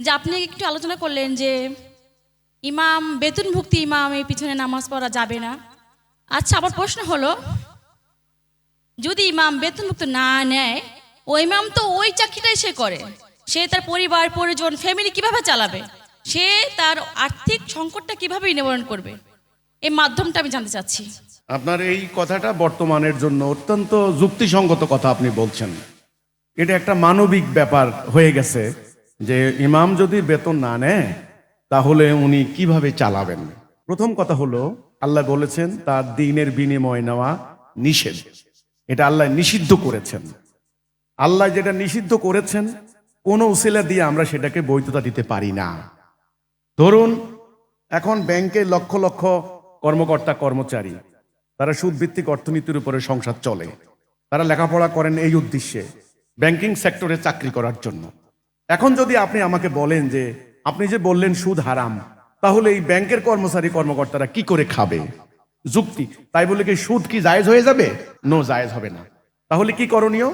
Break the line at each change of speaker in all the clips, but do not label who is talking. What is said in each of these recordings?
যে আপনি একটু আলোচনা করলেন যে ইমাম, বেতনভুক্তি ইমাম এই পিছনে নামাজ পড়া যাবে না। আচ্ছা আবার প্রশ্ন হলো, যদি ইমাম বেতনভুক্ত না নেয়, ও ইমাম তো ওই চাকরিটাই সে করে। সে তার পরিবার, পরিজন ফ্যামিলি কীভাবে চালাবে? সে তার আর্থিক সংকটটা কীভাবে নিবারণ করবে? এই মাধ্যমটা আমি জানতে চাচ্ছি।
আপনার এই কথাটা বর্তমানের জন্য অত্যন্ত যুক্তিসঙ্গত কথা আপনি বলছেন। এটা একটা মানবিক ব্যাপার হয়ে গেছে। যে ইমাম যদি বেতন না নেয়, তাহলে উনি কীভাবে চালাবেন? প্রথম কথা হলো, আল্লাহ বলেছেন, তার দিনের বিনিময় নেওয়া নিষেধ। এটা আল্লাহ নিষিদ্ধ করেছেন। আল্লাহ যেটা নিষিদ্ধ করেছেন, কোনো উসিলা দিয়ে আমরা সেটাকে বৈধতা দিতে পারি না। ধরুন, এখন ব্যাংকে লক্ষ লক্ষ কর্মকর্তা, কর্মচারী, তারা সুদভিত্তিক অর্থনীতির উপরে সংসার চলে। তারা লেখাপড়া করেন এই উদ্দেশ্যে, ব্যাংকিং সেক্টরে চাকরি করার জন্য। এখন যদি আপনি আমাকে বলেন যে, আপনি যে বললেন সুদ হারাম, তাহলে এই ব্যাংকের কর্মচারী কর্মকর্তারা কি করে খাবে? যুক্তি। তাই বলে কি সুদ কি জায়েজ হয়ে যাবে? নো, জায়েজ হবে না। তাহলে কি করণীয়?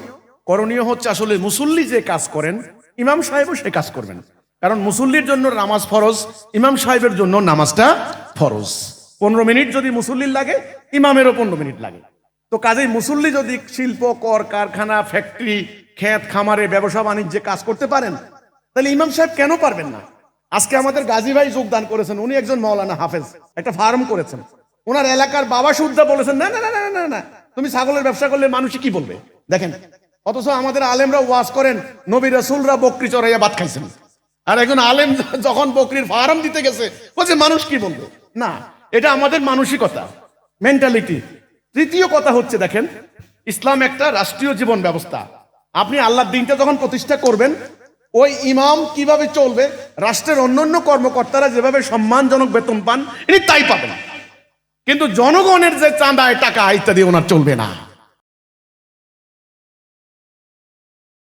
করণীয় হচ্ছে আসলে মুসল্লি যে কাজ করেন, ইমাম সাহেবও সে কাজ করবেন। কারণ মুসল্লির জন্য নামাজ ফরজ, ইমাম সাহেবের জন্য নামাজটা ফরজ। পনেরো মিনিট যদি মুসল্লির লাগে, ইমামেরও পনেরো মিনিট লাগে। তো কাজেই মুসল্লি যদি শিল্প, কর, কারখানা, ফ্যাক্টরি ক্ষেত খামারে ব্যবসা, বাণিজ্যে কাজ করতে পারেন, তাহলে ইমাম সাহেব কেন পারবেন না? আজকে আমাদের গাজী ভাই যোগদান করেছেন, উনি একজন মৌলানা হাফেজ, একটা ফার্ম করেছেন। ওনার এলাকার বাবা সুদ্ধা বলেছেন, না না না না না না, তুমি ছাগলের ব্যবসা করলে মানুষ কি বলবে? দেখেন, অথচ আমাদের আলেমরা ওয়াজ করেন, নবী রসুলরা বকরি চড়াইয়া ভাত খাইছেন। আর একজন আলেম যখন বকরির ফার্ম দিতে গেছে, বলছে, মানুষ কি বলবে? না, এটা আমাদের মানসিকতা মেন্টালিটি তৃতীয় কথা হচ্ছে, দেখেন, ইসলাম একটা রাষ্ট্রীয় জীবন ব্যবস্থা। আপনি আল্লাহর দিনটা যখন প্রতিষ্ঠা করবেন, ওই ইমাম কীভাবে চলবে, রাষ্ট্রের অন্যান্য কর্মকর্তারা যেভাবে সম্মানজনক বেতন পান, ইনি তাই পাবেন। কিন্তু জনগণের যে চাঁদায় টাকা, ইত্যাদি, ওনার চলবে না।